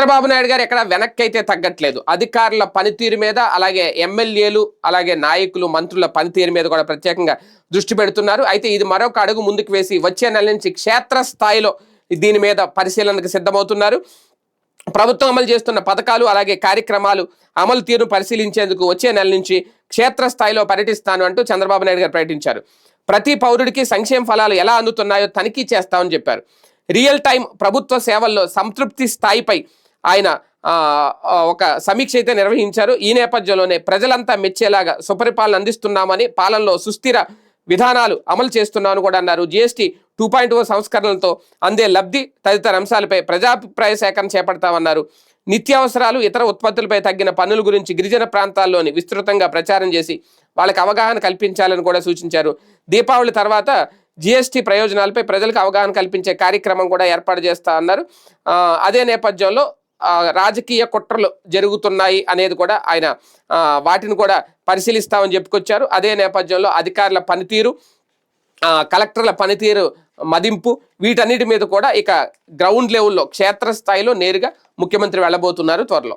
చంద్రబాబు నాయుడు గారు ఎక్కడ వెనక్కి అయితే తగ్గట్లేదు. అధికారుల పనితీరు మీద అలాగే ఎమ్మెల్యేలు అలాగే నాయకులు మంత్రుల పనితీరు మీద కూడా ప్రత్యేకంగా దృష్టి పెడుతున్నారు. అయితే ఇది మరొక అడుగు ముందుకు వేసి వచ్చే నెల నుంచి క్షేత్రస్థాయిలో దీని మీద పరిశీలనకు సిద్ధమవుతున్నారు. ప్రభుత్వం అమలు చేస్తున్న పథకాలు అలాగే కార్యక్రమాలు అమలు తీరును పరిశీలించేందుకు వచ్చే నెల నుంచి క్షేత్రస్థాయిలో పర్యటిస్తాను అంటూ చంద్రబాబు నాయుడు గారు ప్రకటించారు. ప్రతి పౌరుడికి సంక్షేమ ఫలాలు ఎలా అందుతున్నాయో తనిఖీ చేస్తామని చెప్పారు. రియల్ టైం ప్రభుత్వ సేవల్లో సంతృప్తి స్థాయిపై ఆయన ఒక సమీక్ష అయితే నిర్వహించారు. ఈ నేపథ్యంలోనే ప్రజలంతా మెచ్చేలాగా సుపరిపాలన అందిస్తున్నామని పాలనలో సుస్థిర విధానాలు అమలు చేస్తున్నామని కూడా అన్నారు. జిఎస్టీ టూ పాయింట్ ఓ సంస్కరణలతో అందే లబ్ధి తదితర అంశాలపై ప్రజాభిప్రాయ సేకరణ చేపడతామన్నారు. నిత్యావసరాలు ఇతర ఉత్పత్తులపై తగ్గిన పన్నుల గురించి గిరిజన ప్రాంతాల్లోని విస్తృతంగా ప్రచారం చేసి వాళ్ళకి అవగాహన కల్పించాలని కూడా సూచించారు. దీపావళి తర్వాత జిఎస్టీ ప్రయోజనాలపై ప్రజలకు అవగాహన కల్పించే కార్యక్రమం కూడా ఏర్పాటు చేస్తా అన్నారు. అదే నేపథ్యంలో రాజకీయ కుట్రలు జరుగుతున్నాయి అనేది కూడా ఆయన వాటిని కూడా పరిశీలిస్తామని చెప్పుకొచ్చారు. అదే నేపథ్యంలో అధికారుల పనితీరు కలెక్టర్ల పనితీరు మదింపు వీటన్నిటి మీద కూడా ఇక గ్రౌండ్ లెవెల్లో క్షేత్రస్థాయిలో నేరుగా ముఖ్యమంత్రి వెళ్ళబోతున్నారు త్వరలో.